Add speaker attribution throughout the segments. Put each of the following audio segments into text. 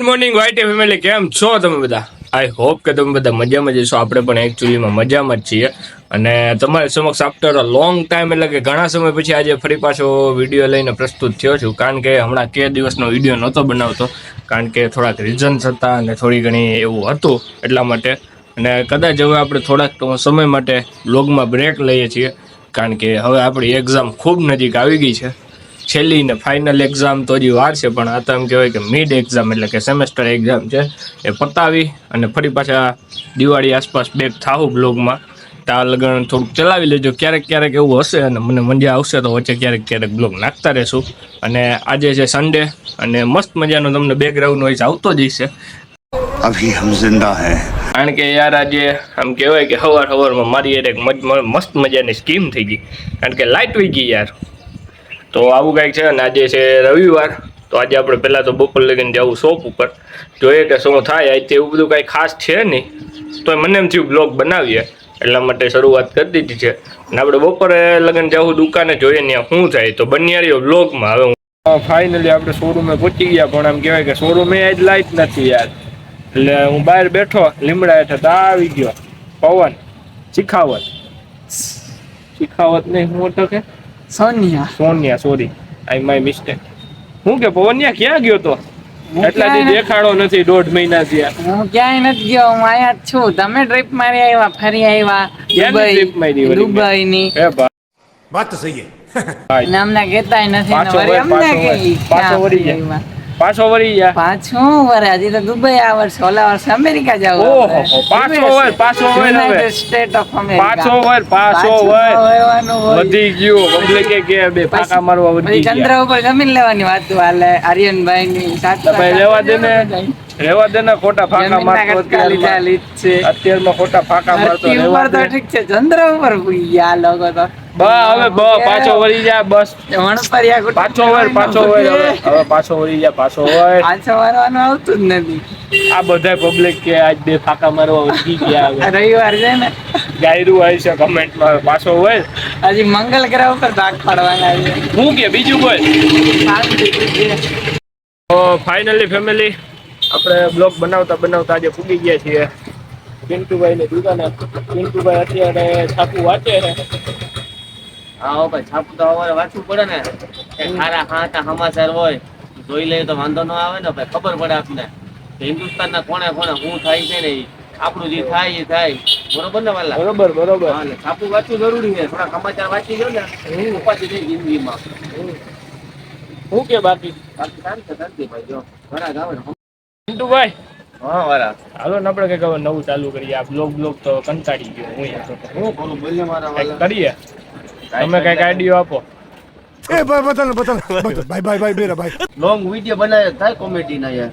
Speaker 1: Good morning white family કેમ છો તમે બધા? આઈ હોપ કે તમે બધા મજામાં જશો આપણે પણ એકચ્યુઅલીમાં મજામાં જ છીએ. અને તમારી સમક્ષ આફ્ટર અ લોંગ ટાઈમ એટલે કે ઘણા સમય પછી આજે ફરી પાછો વીડિયો લઈને પ્રસ્તુત થયો છું. કારણ કે હમણાં કે દિવસનો વીડિયો નહોતો બનાવતો. કારણ કે થોડાક રીઝન્સ હતા અને થોડી ઘણી એવું હતું એટલા માટે. અને કદાચ હવે આપણે થોડાક સમય માટે બ્લોગમાં બ્રેક લઈએ છીએ. કારણ કે હવે આપણી એક્ઝામ ખૂબ નજીક આવી ગઈ છે. છેલ્લી ને ફાઇનલ એક્ઝામ તો હજી વાર છે પણ આ તો એમ કહેવાય કે મિડ એક્ઝામ એટલે કે સેમેસ્ટર એક્ઝામ છે. એ પતાવી અને ફરી પાછા દિવાળી આસપાસ બેક થાવું બ્લોગમાં તા લગન થોડુંક ચલાવી લેજો. ક્યારેક ક્યારેક એવું હશે અને મને મજા આવશે તો વચ્ચે ક્યારેક ક્યારેક બ્લોગ નાખતા રહેશું. અને આજે છે સન્ડે અને મસ્ત મજાનો તમને બેકગ્રાઉન્ડ વોઇસ આવતો જ હશે.
Speaker 2: અભી હમ જિંદા હૈ.
Speaker 1: કારણ કે યાર આજે આમ કહેવાય કે હવાર હવારમાં મારી યાર એક મસ્ત મજાની સ્કીમ થઈ ગઈ. કારણ કે લાઇટ વહી ગઈ યાર. તો આવું કાંઈક છે અને આજે છે રવિવાર. તો આજે આપણે પહેલાં તો બપોર લગીને જવું શોપ ઉપર. જોઈએ કે શું થાય. આજે એવું બધું કાંઈ ખાસ છે નહીં. તો મને એમ થયું બ્લોગ બનાવીએ. એટલા માટે શરૂઆત કરી દીધી છે. અને આપણે બપોરે લગન જવું દુકાને જોઈએ ત્યાં શું થાય. તો બન્યા રહ્યો બ્લોગમાં હવે હું ફાઇનલી આપણે શોરૂમે પહોંચી ગયા, પણ આમ કહેવાય કે શોરૂમે આજ લાઇટ નથી યાર. એટલે હું બહાર બેઠો, લીમડા હેઠળ આવી ગયો. પવન, શિખાવત. શિખાવત નહીં, હું અટકે
Speaker 3: Sonia.
Speaker 1: Sonia sorry I my mistake હું કે પવનિયા ક્યાં ગયો તો? એટલા દી દેખાડો નથી દોઢ મહિના થયા.
Speaker 3: હું ક્યાંય નથી ગયો હું આયા જ છું. તમે ટ્રીપ મારી આવ્યા ફરી આવ્યા.
Speaker 1: દુબઈ
Speaker 3: દુબઈ ની
Speaker 2: વાત તો
Speaker 1: સહી
Speaker 3: હે. નામના કેતાય નથી
Speaker 1: પાછો
Speaker 3: વળી ગયા
Speaker 1: પાછો વળી ગયા?
Speaker 3: પાંચ ઓવર આજે તો દુબઈ આ વર્ષે ઓલા વર્ષ અમેરિકા જાવ
Speaker 1: ઓહો,
Speaker 3: પાંચ
Speaker 1: પાછો પાંચ પાછો હવે.
Speaker 3: State of America.
Speaker 1: પાછો ઓવર
Speaker 3: પાંચ હોય.
Speaker 1: વધી ગયો. પબ્લિકે કે બે પાકા મારવા વધી
Speaker 3: ગયા ચંદ્ર ઉપર જમીન લેવાની વાત હાલે. આર્યનભાઈ ની
Speaker 1: તો ભાઈ રહેવા દે ને. રહેવા દે ને ખોટા ફાંકા મારતો અત્યારમાં.
Speaker 3: લીધ છે.
Speaker 1: અત્યારમાં ખોટા ફાંકા મારતો
Speaker 3: ઉપર તો ઠીક છે ચંદ્ર ઉપર ગયા લોકો તો.
Speaker 1: બા હવે બ પાછો વળી જા બસ.
Speaker 3: વણપરિયા
Speaker 1: પાછો વળ પાછો વળ હવે હવે પાછો વળી જા પાછો વળ
Speaker 3: પાછો વરવાનું આવતું જ નથી.
Speaker 1: આ બધા પબ્લિક કે આજ બે ફાંકા મારવા વધી ગયા હવે.
Speaker 3: રવિવાર છે ને.
Speaker 1: ગાયરું આવી છે કમેન્ટમાં પાછો વળ
Speaker 3: હજી મંગલ ગ્રહ ઉપર ભાગ પાડવાના છે.
Speaker 1: હું કે બીજું બોલ. ફાઇનલી ફેમિલી આપણે બ્લોગ બનાવતા બનાવતા આજે પૂગી ગયા છીએ. પિન્ટુભાઈ ની દુકાને પિન્ટુભાઈ અત્યારે છાપું વાંચે છે.
Speaker 4: હા હો ભાઈ છાપું તો હવે વાંચવું પડે ને. કે સારા હાટા સમાચાર હોય જોઈ લઈએ તો વાંધો ન આવે ને ભાઈ ખબર પડે આપને. કે હિન્દુસ્તાનના કોણે કોણે શું થાય છે ને આપણું જે થાય એ થાય. બરોબર ને વાલા?
Speaker 1: બરોબર બરોબર.
Speaker 4: હા, છાપું વાંચવું જરૂરી છે. થોડા સમાચાર વાંચી ગયો ને. ઉપાધિ થઈ જિંદગીમાં.
Speaker 1: હું કે બાકી?
Speaker 4: બાકી શાંતિ શાંતિ ભાઈ જો. ઘણા ગાવે ને
Speaker 1: પિન્ટુભાઈ.
Speaker 4: હા વારા
Speaker 1: હાલો ને આપણે કંઈક નવું ચાલુ કરીએ. આ બ્લોગ બ્લોગ તો કંટાળી ગયો હું કરીએ? તમે કંઈક આઈડિયો આપો.
Speaker 2: એ ભાઈ બતલ બતલ ભાઈ ભાઈ ભાઈ બેરા ભાઈ.
Speaker 4: લોંગ વિડિયો બનાવ્યો થાય કોમેડી ના યાર.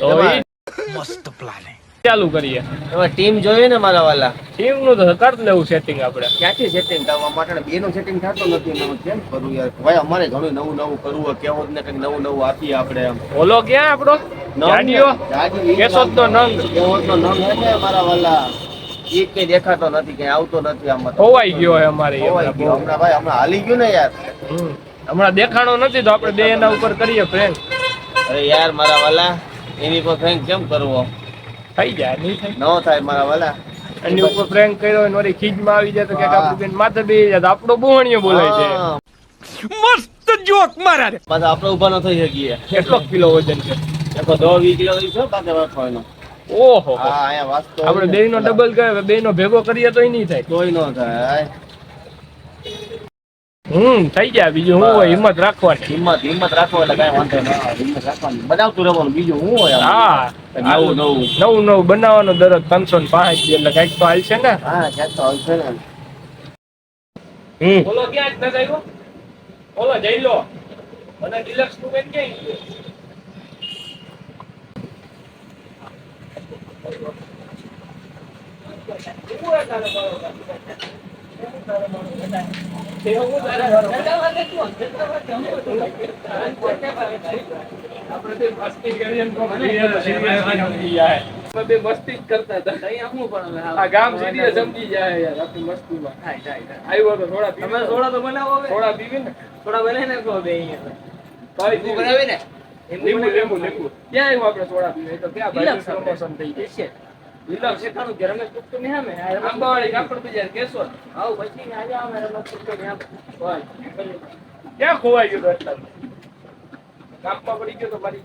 Speaker 1: તો
Speaker 4: મસ્ત
Speaker 1: પ્લાન ચાલુ કરીએ.
Speaker 4: હવે ટીમ જોઈએ ને મારા વાલા?
Speaker 1: ટીમનું તો કર લેવું સેટિંગ આપણે.
Speaker 4: ક્યાંથી સેટિંગ થવા માટે બે નું સેટિંગ થતું નથી નવું કેમ કરું યાર? ભાઈ અમારે ઘણું નવું નવું કરવું કેવું ને કઈ નવું નવું આપીએ આપણે એમ.
Speaker 1: ઓલો ક્યાં આપણો? ગાડીઓ કેશોદનો નંગ.
Speaker 4: કેશોદનો નંગ. હે ને મારા વાલા ઈ કઈ દેખાતો નથી કઈ આવતો નથી આમાં.
Speaker 1: ખોવાઈ ગયો હોય અમારે
Speaker 4: ખોવાઈ ગયો. હમણાં ભાઈ હમણાં હાલી ગયું ને યાર.
Speaker 1: હમણાં દેખાણો નથી તો આપણે બે એના ઉપર કરીએ ફ્રેન્ડ
Speaker 4: અરે યાર મારા વાલા એની પર ફ્રેન્ક કેમ કરવો?
Speaker 1: થઈ જાય નહીં થાય.
Speaker 4: ન થાય મારા વાલા.
Speaker 1: એની ઉપર પ્રેન્ક કર્યો હોય ને ખીજ ખીજમાં આવી જાય તો કે આપણું બેન માથે બે જાય તો આપણો બોહણીયો બોલાય છે. મસ્ત જોક મારા રે.
Speaker 4: પાછા આપણે ઊભા ન થઈ શકીએ.
Speaker 1: કેટલો કિલો વજન છે. ઓહો.
Speaker 4: હા
Speaker 1: આપણે. બે નો ડબલ કરે બે નો ભેગો કરીએ તોય નહીં થાય.
Speaker 4: તોય ન થાય
Speaker 1: હમ થઈ ગયા. બીજું શું હોય? હિંમત રાખવાની.
Speaker 4: હિંમત હિંમત રાખો એટલે કઈ વાંધો ના હિંમત રાખવાની. બનાવતું રહેવાનું. બીજું શું હોય
Speaker 1: હા.
Speaker 4: નવું નવું.
Speaker 1: નવું નવું બનાવવાનો દરરોજ ત્રણસો ને પાંચ એટલે કંઈક તો હાલ છે ને.
Speaker 4: હા ક્યાંક તો હાલશે ને.
Speaker 1: હમ. બોલો ક્યાં જ ન બોલો જઈ લો. મને ડિલક્સનું ક્યાં ગયું આપણે બે મસ્તી કરીએ ને તો serious સમજી જાય. અમે બે મસ્તી સમજી જાય યાર આપણી મસ્તીમાં આવ્યો તો થોડા
Speaker 4: તમે. સોડા તો બનાવો
Speaker 1: થોડા પીવી ને
Speaker 4: થોડા બનાવી નાખો બે
Speaker 1: ભાઈ
Speaker 4: ઊભું ને
Speaker 1: લીંબુ લીંબુ લીંબુ ક્યાં આવ્યું સોડા પીવે તો ક્યાં પ્રમોશન થઈ ગઈ લીલા શેખાનું કે રમેશ ગુપ્તની સામે આંબાવાડી કાપડ બજાર કેશોદ
Speaker 5: આવ પછી આજે અમે આમ.
Speaker 1: ક્યાં ખોવાઈ ગયો તો એટલા ગામમાં પડી ગયો તો મારી